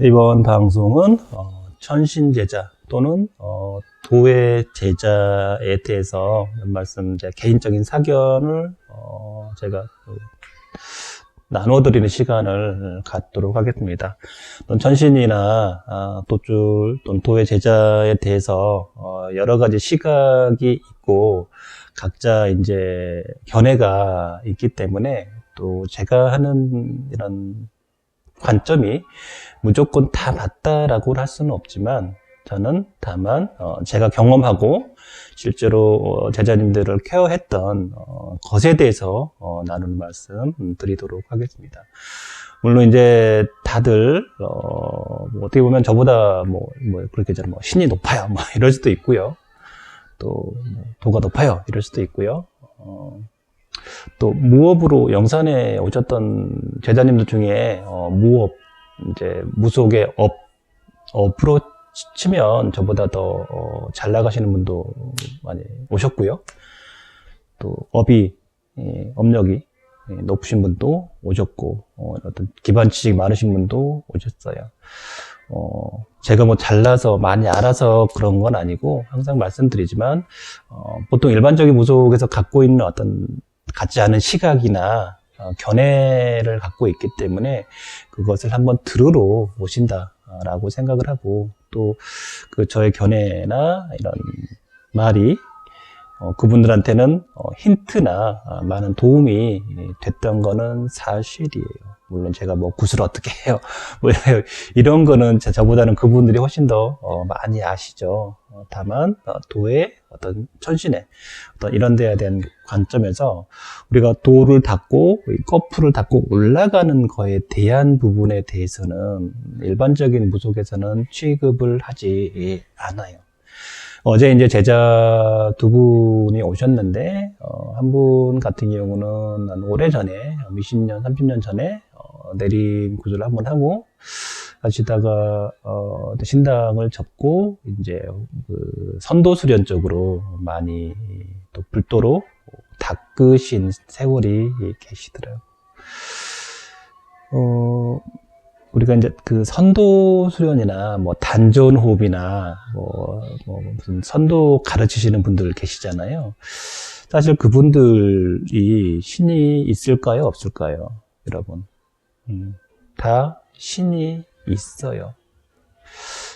이번 방송은 어, 천신 제자 또는 어, 도의 제자에 대해서 몇 말씀 제 개인적인 사견을 어, 제가 그 나눠드리는 시간을 갖도록 하겠습니다. 또는 천신이나 아, 도줄 또는 도의 제자에 대해서 어, 여러 가지 시각이 있고 각자 이제 견해가 있기 때문에 또 제가 하는 이런 관점이 무조건 다 맞다라고 할 수는 없지만 저는 다만 어, 제가 경험하고 실제로 어, 제자님들을 케어했던 어, 것에 대해서 어, 나누는 말씀 드리도록 하겠습니다. 물론 이제 다들 어, 뭐 어떻게 보면 저보다 뭐, 뭐 그렇게 저는 뭐 신이 높아요, 뭐 이럴 수도 있고요. 또뭐 도가 높아요, 이럴 수도 있고요. 어, 또 무업으로 영산에 오셨던 제자님들 중에 어, 무업 이제 무속의 업 업으로 치- 치면 저보다 더 잘 나가시는 분도 많이 오셨고요. 또 업이 예, 업력이 예, 높으신 분도 오셨고 어, 어떤 기반 지식 많으신 분도 오셨어요. 어, 제가 뭐 잘나서 많이 알아서 그런 건 아니고 항상 말씀드리지만 어, 보통 일반적인 무속에서 갖고 있는 어떤 같지 않은 시각이나 어, 견해를 갖고 있기 때문에 그것을 한번 들으러 오신다라고 생각을 하고 또 그 저의 견해나 이런 말이 어, 그분들한테는 어, 힌트나 아, 많은 도움이 됐던 거는 사실이에요. 물론 제가 뭐 굿을 어떻게 해요. 뭐 이런 거는 저- 저보다는 그분들이 훨씬 더 어, 많이 아시죠. 어, 다만 어, 도의 어떤 천신의 어떤 이런 데에 대한 관점에서 우리가 도를 닫고 이 거풀을 닫고 올라가는 거에 대한 부분에 대해서는 일반적인 무속에서는 취급을 하지 않아요. 어제 이제 제자 두 분이 오셨는데 어, 한 분 같은 경우는 한 오래 전에 20년, 30년 전에 어, 내림 구조를 한번 하고 하시다가 어, 신당을 접고 이제 그 선도 수련 쪽으로 많이 또 불도로 닦으신 세월이 계시더라고요. 어, 우리가 이제 그 선도 수련이나 뭐 단전 호흡이나 뭐, 뭐 무슨 선도 가르치시는 분들 계시잖아요. 사실 그분들이 신이 있을까요? 없을까요? 여러분. 음, 다 신이 있어요.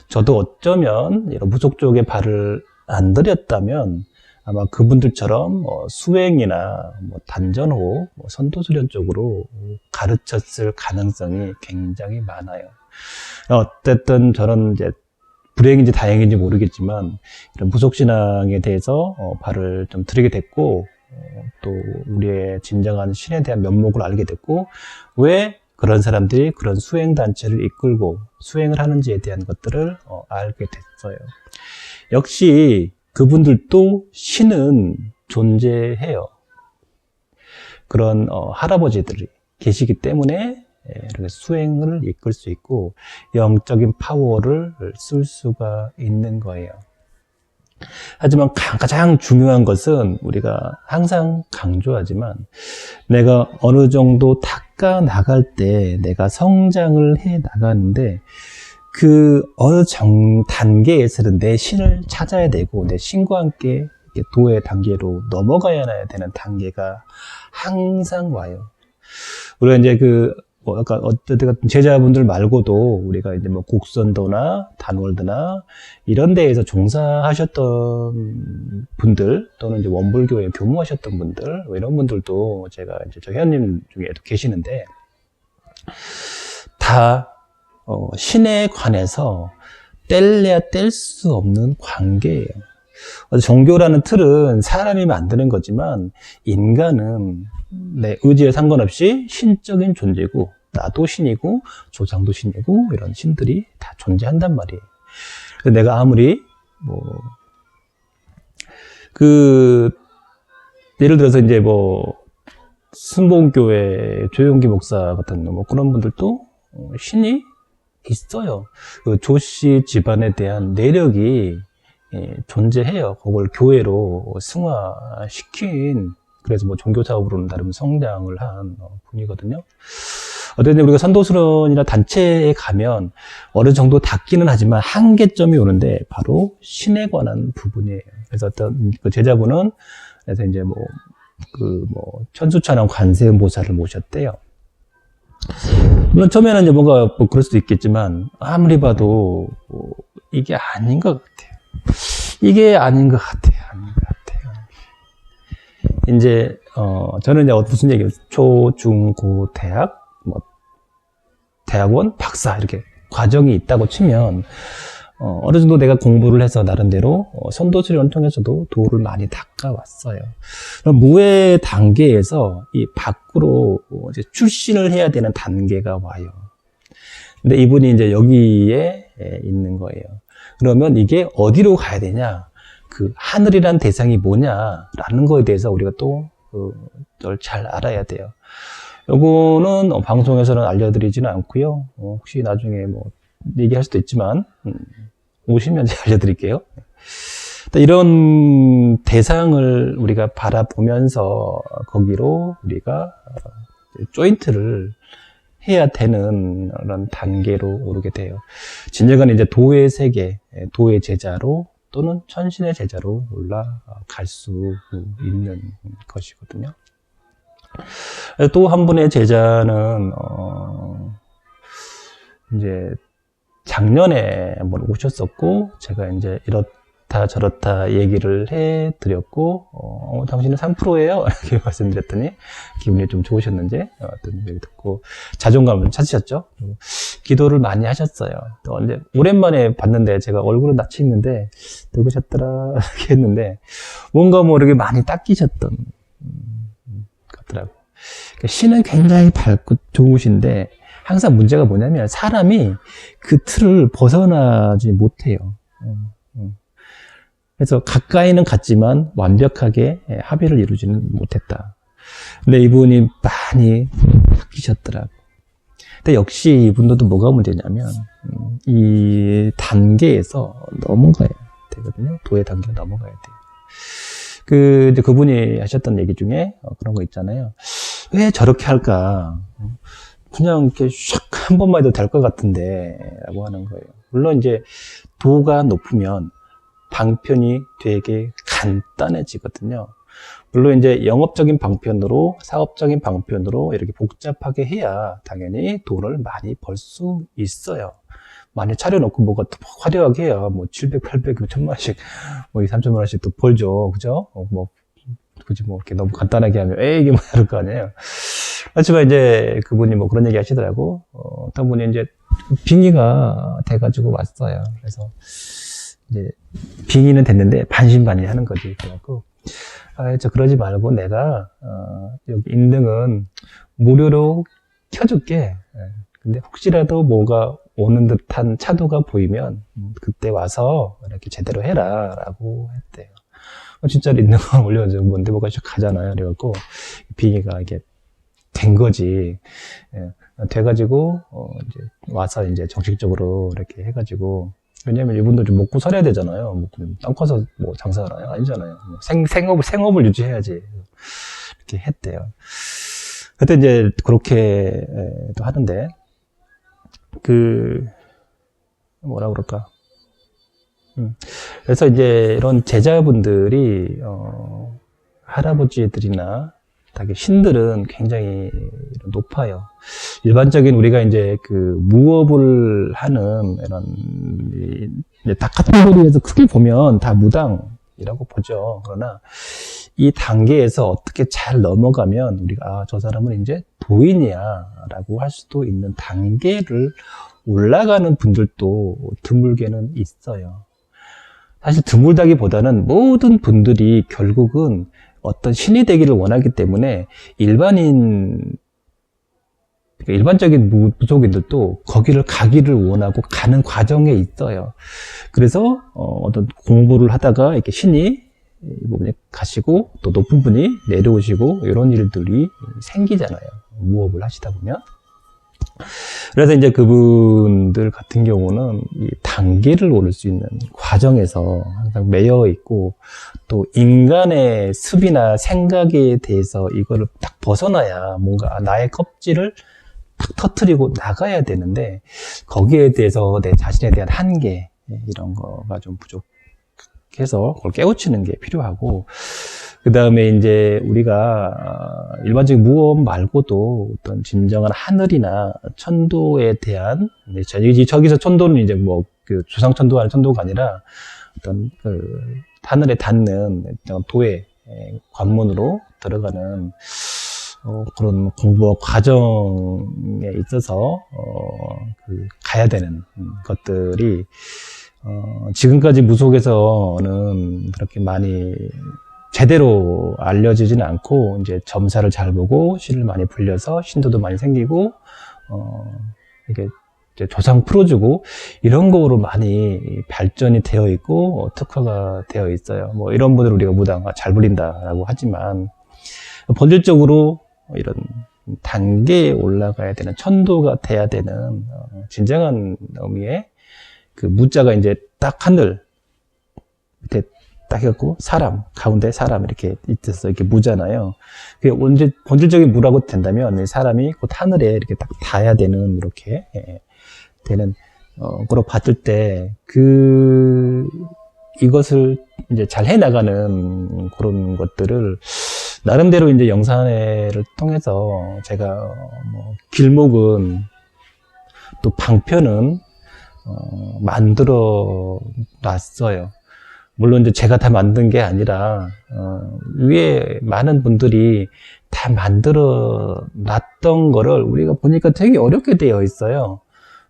저도 어쩌면 이런 무속 쪽에 발을 안 들였다면 아마 그분들처럼 뭐 수행이나 뭐 단전호, 뭐 선도수련 쪽으로 가르쳤을 가능성이 굉장히 많아요. 어쨌든 저는 이제 불행인지 다행인지 모르겠지만 이런 무속신앙에 대해서 어, 발을 좀 들이게 됐고 어, 또 우리의 진정한 신에 대한 면목을 알게 됐고 왜 그런 사람들이 그런 수행 단체를 이끌고 수행을 하는지에 대한 것들을 어, 알게 됐어요. 역시 그분들도 신은 존재해요. 그런 어, 할아버지들이 계시기 때문에 예, 이렇게 수행을 이끌 수 있고 영적인 파워를 쓸 수가 있는 거예요. 하지만 가- 가장 중요한 것은 우리가 항상 강조하지만 내가 어느 정도 닦아 나갈 때 내가 성장을 해 나가는데 그 어느 정 단계에서는 내 신을 찾아야 되고 내 신과 함께 도의 단계로 넘어가야 되는 단계가 항상 와요. 우리가 이제 그, 뭐, 아까 어쨌든 제자분들 말고도 우리가 이제 뭐 곡선도나 단월드나 이런 데에서 종사하셨던 분들 또는 이제 원불교에 교무하셨던 분들 뭐 이런 분들도 제가 이제 저 회원님 중에도 계시는데 다 어, 신에 관해서 뗄래야 뗄 수 없는 관계예요. 종교라는 틀은 사람이 만드는 거지만 인간은 내 의지에 상관없이 신적인 존재고 나도 신이고 조상도 신이고 이런 신들이 다 존재한단 말이에요. 내가 아무리 뭐 그 예를 들어서 이제 뭐 순복음교회 조용기 목사 같은 뭐 그런 분들도 어, 신이 있어요. 그 조씨 집안에 대한 내력이 예, 존재해요. 그걸 교회로 승화시킨 그래서 뭐 종교 사업으로는 나름 성장을 한 어, 분이거든요. 어쨌든 우리가 선도수련이나 단체에 가면 어느 정도 닿기는 하지만 한계점이 오는데 바로 신에 관한 부분이에요. 그래서 어떤 그 제자분은 그래서 이제 뭐 그뭐 천수천왕 관세음보살을 모셨대요. 물론 처음에는 이제 뭔가 뭐 그럴 수도 있겠지만 아무리 봐도 뭐 이게 아닌 것 같아요. 이게 아닌 것 같아요. 아닌 것 같아요. 이제 어 저는 이제 무슨 얘기예요? 초, 중, 고, 대학, 뭐 대학원, 박사 이렇게 과정이 있다고 치면 어, 어느 정도 내가 공부를 해서 나름대로 어, 선도 수련을 통해서도 도를 많이 닦아왔어요. 무의 단계에서 이 밖으로 어, 이제 출신을 해야 되는 단계가 와요. 근데 이분이 이제 여기에 에, 있는 거예요. 그러면 이게 어디로 가야 되냐? 그 하늘이란 대상이 뭐냐라는 거에 대해서 우리가 또 어, 잘 알아야 돼요. 요거는 어, 방송에서는 알려드리지는 않고요. 어, 혹시 나중에 뭐 얘기할 수도 있지만 음, 오시면 알려드릴게요. 일단 이런 대상을 우리가 바라보면서 거기로 우리가 어, 조인트를 해야 되는 그런 단계로 오르게 돼요. 진정한 이제 도의 세계, 예, 도의 제자로 또는 천신의 제자로 올라갈 수 있는 것이거든요. 또 한 분의 제자는 어 이제 작년에 오셨었고 제가 이제 이렇 다 저렇다 얘기를 해 드렸고 어, 당신은 3%예요. 이렇게 말씀드렸더니 기분이 좀 좋으셨는지 어떤 얘기 듣고 자존감을 찾으셨죠? 기도를 많이 하셨어요. 또 언제 오랜만에 봤는데 제가 얼굴은 낯이 있는데 누구셨더라? 이렇게 했는데 뭔가 모르게 많이 닦이셨던 음, 같더라고 그러니까 신은 굉장히 밝고 좋으신데 항상 문제가 뭐냐면 사람이 그 틀을 벗어나지 못해요. 어, 어. 그래서 가까이는 갔지만 완벽하게 합의를 이루지는 못했다. 근데 이분이 많이 바뀌셨더라고. 근데 역시 이분들도 뭐가 문제냐면 음, 이 단계에서 넘어가야 되거든요. 도의 단계가 넘어가야 돼요. 그 이제 그분이 하셨던 얘기 중에 어, 그런 거 있잖아요. 왜 저렇게 할까? 그냥 이렇게 샥 한 번만 해도 될 것 같은데 라고 하는 거예요. 물론 이제 도가 높으면 방편이 되게 간단해지거든요. 물론 이제 영업적인 방편으로 사업적인 방편으로 이렇게 복잡하게 해야 당연히 돈을 많이 벌 수 있어요. 많이 차려놓고 뭐가 또 화려하게 해야 뭐 700, 800, 1000만 원씩 뭐 2, 3천만 원씩 또 벌죠. 그죠? 어, 뭐 굳이 뭐 이렇게 너무 간단하게 하면 에이 이게 뭐야 그럴 거 아니에요. 하지만 이제 그분이 뭐 그런 얘기 하시더라고. 어, 어떤 분이 이제 빙의가 돼가지고 왔어요. 그래서 이제 빙의는 됐는데 반신반의 하는 거지. 그래갖고 아, 저 그러지 말고 내가 어, 여기 인등은 무료로 켜줄게. 예. 근데 혹시라도 뭐가 오는 듯한 차도가 보이면 음, 그때 와서 이렇게 제대로 해라라고 했대요. 어, 진짜로 있는 거 올려줘. 뭔데 뭐가 쭉 가잖아요. 그래갖고 빙의가 이게 된 거지. 예, 돼가지고, 어, 이제 와서 이제 정식적으로 이렇게 해가지고, 왜냐면 이분도 좀 먹고 살아야 되잖아요. 뭐, 땅 커서 뭐 장사하나요? 아니잖아요. 뭐 생, 생업, 생업을 유지해야지. 이렇게 했대요. 그때 이제 그렇게 또 하는데, 그, 뭐라 그럴까. 음. 그래서 이제 이런 제자분들이, 어, 할아버지들이나 되게 신들은 굉장히 높아요. 일반적인 우리가 이제 그 무업을 하는 이런 이제 닭 같은 거리에서 크게 보면 다 무당이라고 보죠. 그러나 이 단계에서 어떻게 잘 넘어가면 우리가 아, 저 사람은 이제 도인이야라고 할 수도 있는 단계를 올라가는 분들도 드물게는 있어요. 사실 드물다기보다는 모든 분들이 결국은 어떤 신이 되기를 원하기 때문에 일반인 그러니까 일반적인 무속인들도 거기를 가기를 원하고 가는 과정에 있어요. 그래서 어, 떤 공부를 하다가 이렇게 신이 이 부분에 가시고 또 높은 분이 내려오시고 이런 일들이 생기잖아요. 무업을 하시다 보면. 그래서 이제 그분들 같은 경우는 이 단계를 오를 수 있는 과정에서 항상 매여 있고 또 인간의 습이나 생각에 대해서 이거를 딱 벗어나야 뭔가 나의 껍질을 탁 터트리고 나가야 되는데 거기에 대해서 내 자신에 대한 한계 예, 이런 거가 좀 부족해서 그걸 깨우치는 게 필요하고 그 다음에 이제 우리가 어, 일반적인 무업 말고도 어떤 진정한 하늘이나 천도에 대한 저기 저기서 천도는 이제 뭐 그 조상 천도가 천도가 아니라 어떤 그 하늘에 닿는 도의 예, 관문으로 들어가는 어, 그런 공부 과정에 있어서 어, 그 가야 되는 음, 것들이 어, 지금까지 무속에서는 그렇게 많이 제대로 알려지지는 않고 이제 점사를 잘 보고 신을 많이 불려서 신도도 많이 생기고 어, 이게 조상 풀어주고 이런 거로 많이 발전이 되어 있고 어, 특화가 되어 있어요. 뭐 이런 분들 우리가 무당 아, 잘 불린다라고 하지만 본질적으로 이런 단계에 올라가야 되는 천도가 돼야 되는 어, 진정한 의미의 그 무자가 이제 딱 하늘 밑에 딱 해갖고 사람 가운데 사람 이렇게 있어서 이렇게 무잖아요. 그게 언제 본질적인 무라고 된다면 이 사람이 곧 하늘에 이렇게 딱 닿아야 되는 이렇게 예, 되는 어 거로 봤을 때 그 이것을 이제 잘 해나가는 그런 것들을 나름대로 이제 영상회를 통해서 제가 뭐 길목은 또 방편은 어, 만들어 놨어요. 물론 이제 제가 다 만든 게 아니라 어, 위에 많은 분들이 다 만들어 놨던 거를 우리가 보니까 되게 어렵게 되어 있어요.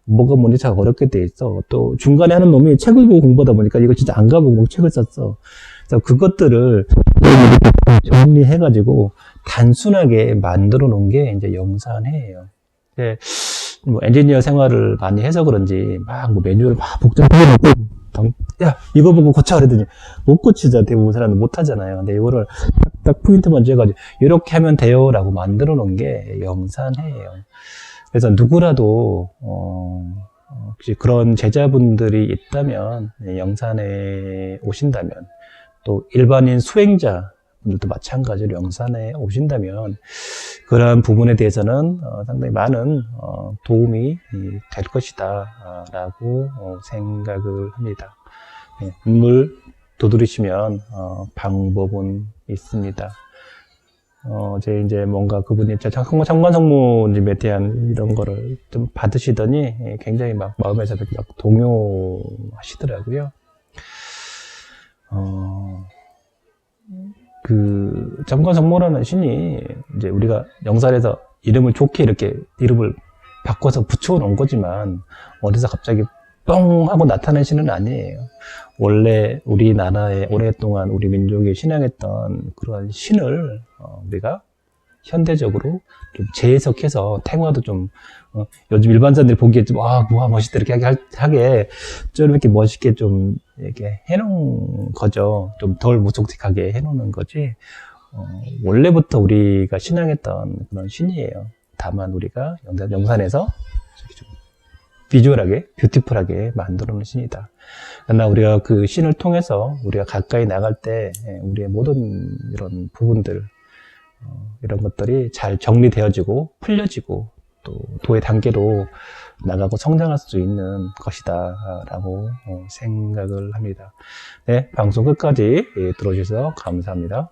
뭐가 뭔지 잘 어렵게 돼 있어. 또 중간에 하는 놈이 책을 보고 공부하다 보니까 이거 진짜 안 가보고 책을 썼어. 그래서 그것들을 정리해가지고 단순하게 만들어 놓은 게 이제 영산회예요. 네, 뭐 엔지니어 생활을 많이 해서 그런지 막뭐 매뉴얼을 막 복잡하게 놓고 당- 야 이거 보고 고쳐 그랬더니 못 고치자 대부분 사람들 못 하잖아요. 근데 이거를 딱, 딱 포인트만 줘가지고 이렇게 하면 돼요 라고 만들어 놓은 게 영산회예요. 그래서 누구라도 어, 어, 혹시 그런 제자분들이 있다면 네, 영산에 오신다면 또 일반인 수행자 분들도 마찬가지로 영산에 오신다면 그러한 부분에 대해서는 어, 상당히 많은 어, 도움이 이, 될 것이다 라고 어, 생각을 합니다. 네, 인물 도드리시면 어, 방법은 있습니다. 어, 제 이제 뭔가 그분이 제 장- 장관성모님에 대한 이런 거를 좀 받으시더니 예, 굉장히 막 마음에서 막 동요하시더라고요. 어, 그 장관성모라는 신이 이제 우리가 영살에서 이름을 좋게 이렇게 이름을 바꿔서 붙여 놓은 거지만 어디서 갑자기 뻥 하고 나타난 신은 아니에요. 원래 우리나라에 오랫동안 우리 민족이 신앙했던 그런 신을 어, 우리가 현대적으로 좀 재해석해서 탱화도 좀 어, 요즘 일반 사람들이 보기에 좀와 뭐야 멋있다 이렇게 하게, 할- 하게 좀 이렇게 멋있게 좀 이렇게 해놓은 거죠. 좀 덜 무속틱하게 해놓는 거지. 어, 원래부터 우리가 신앙했던 그런 신이에요. 다만 우리가 영산, 영산에서 비주얼하게, 뷰티풀하게 만들어 놓은 신이다. 그러나 우리가 그 신을 통해서 우리가 가까이 나갈 때 예, 우리의 모든 이런 부분들, 어, 이런 것들이 잘 정리되어지고 풀려지고 또 도의 단계로 나가고 성장할 수 있는 것이다 라고 어, 생각을 합니다. 네, 방송 끝까지 예, 들어주셔서 감사합니다.